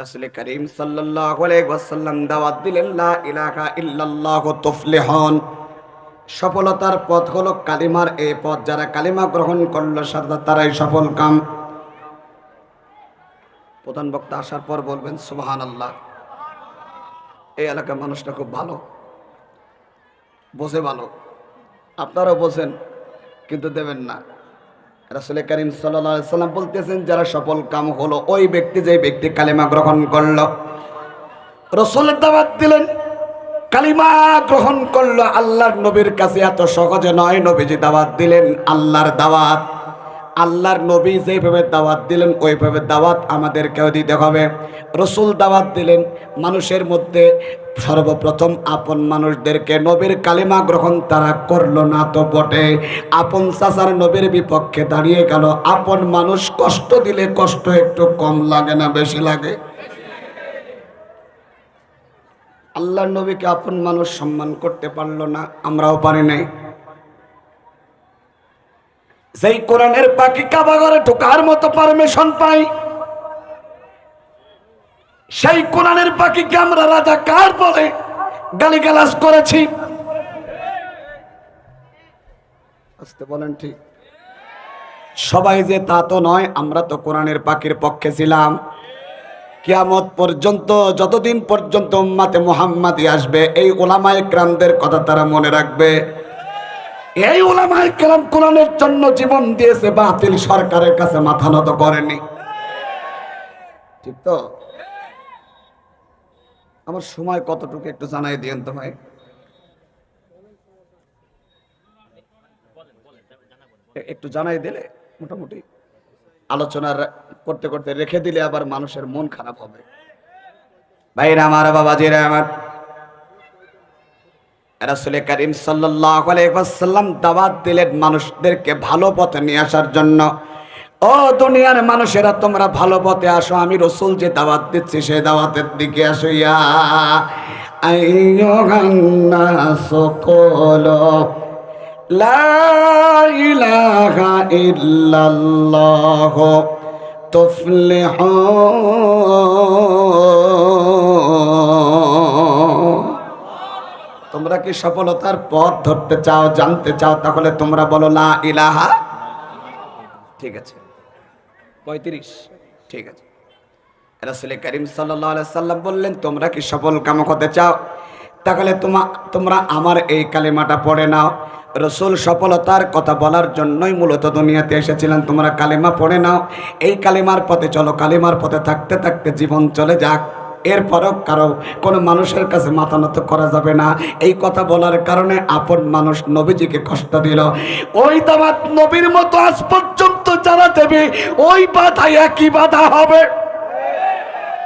রাসূল করিম সাল্লাল্লাহু আলাইহি ওয়াসাল্লাম দাওয়াত দিলেন, লা ইলাহা ইল্লাল্লাহু তুফলিহুন। সফলতার পথ হলো কালিমার এই পথ, যারা কালিমা গ্রহণ করল সাদা তারাই সফল কাম। প্রধান বক্তা আসার পর বলবেন, সুবহানাল্লাহ, এই এলাকার মানুষটা খুব ভালো। বোঝে ভালো। আপনারাও বোঝেন, কিন্তু দেবেন না। রাসুল করিম সাল্লাম বলতেছেন, যারা সফল কাম হলো, ওই ব্যক্তি যে ব্যক্তি কালিমা গ্রহণ করল রসুলের দাওয়াত দিলেন, কালিমা গ্রহণ করল, আল্লাহর নবীর কাছে এত সহজে নয়, নবীজি দাওয়াত দিলেন, আল্লাহর দাওয়াত। আল্লাহর নবী যেভাবে দাওয়াত দিলেন, ওইভাবে দাওয়াত আমাদেরকেও দিতে হবে। রসুল দাওয়াত দিলেন, মানুষের মধ্যে সর্বপ্রথম আপন মানুষদেরকে নবীর কালিমা গ্রহণ তারা করল না তো বটে। আপন চাচার নবীর বিপক্ষে দাঁড়িয়ে গেল। আপন মানুষ কষ্ট দিলে কষ্ট একটু কম লাগে না, বেশি লাগে। আল্লাহর নবীকে আপন মানুষ সম্মান করতে পারল না, আমরাও পারি নাই। সেই কোরআনের পাখি কাবাগরে ঢোকার মতো পারমিশন পাই সেই কোরআনের পাখিকে আমরা রাজা কার বলে গালিগালাজ করেছি? আসতে বলেন ঠিক। সবাই যে তা তো নয়, আমরা তো কোরআনের পাখির পক্ষে ছিলাম। কিয়ামত পর্যন্ত, যতদিন পর্যন্ত উম্মাতে মোহাম্মদী আসবে, এই ওলামায়ে ক্রামদের কথা তারা মনে রাখবে। এই ওলামায়ে কেরাম কোরআনের জন্য জীবন দিয়েছে বাতিল সরকারের কাছে মাথা নত করেনি। ঠিক তো? আমার সময় কতটুকু একটু জানাই দিয়েন তো ভাই। একটু জানাই দিলে মোটামুটি আলোচনা করতে করতে রেখে দিলে আবার মানুষের মন খারাপ হবে। ভাইরা, আমার বাবাজিরা, আমার রাসুল করিম সাল্লাল্লাহু আলাইহি ওয়াসাল্লাম দাওয়াত দিলেন মানুষদেরকে ভালো পথে নিয়ে আসার জন্য। ও দুনিয়ার মানুষেরা, তোমরা ভালো পথে আসো, আমি রসুল যে দাওয়াত দিচ্ছি, সেই দাওয়াতের দিকে আসো ইয়া আইয়ুহান নাসু কুলু। লা ইলাহা ইল্লাল্লাহ। তুফলিহুন তোমরা সফলতার পথ ধরতে চাও, জানতে চাও, তাহলে তোমরা বলো, লা ইলাহা ঠিক আছে। পঁয়ত্রিশ। ঠিক আছে। রাসুল করিম সাল্লাহ সাল্লাম বললেন, তোমরা কি সফল কাম হতে চাও? তাহলে তোমা, তোমরা আমার এই কালিমাটা পড়ে নাও। রসুল সফলতার কথা বলার জন্যই মূলত দুনিয়াতে এসেছিলেন, তোমরা কালিমা পড়ে নাও। এই কালিমার পথে চলো, কালিমার পথে থাকতে থাকতে জীবন চলে যাক। এরপরও কারও কোনো মানুষের কাছে মাথা নত করা যাবে না। এই কথা বলার কারণে আপন মানুষ নবীজিকে কষ্ট দিল। ওই দামাত নবীর মতো আজ পর্যন্ত যারা দেবে, ওই বাধা একই বাধা হবে।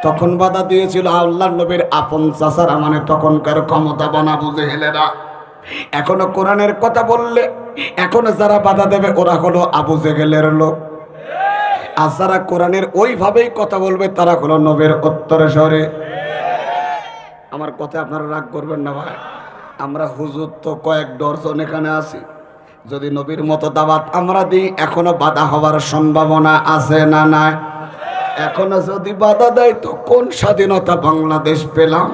তখন বাধা দিয়েছিল আল্লাহ নবীর আপন চাচারা মানে তখনকার ক্ষমতা বানা বুঝে হেলেরা। এখনও কোরআনের কথা বললে, এখনও যারা বাধা দেবে, ওরা হলো আবু জেগেলের লোক। আর যারা কোরআনের ওইভাবেই কথা বলবে, তারা হলো নবীর উত্তরে সরে আমার কথা আপনারা রাগ করবেন না ভাই। আমরা হুজুর তো কয়েক ডর্জন এখানে আছি। যদি নবীর মতো দাওয়াত আমরা দিই, এখনও বাধা হওয়ার সম্ভাবনা আছে না নাই? এখনও যদি বাধা দেয়, তো কোন স্বাধীনতা বাংলাদেশ পেলাম?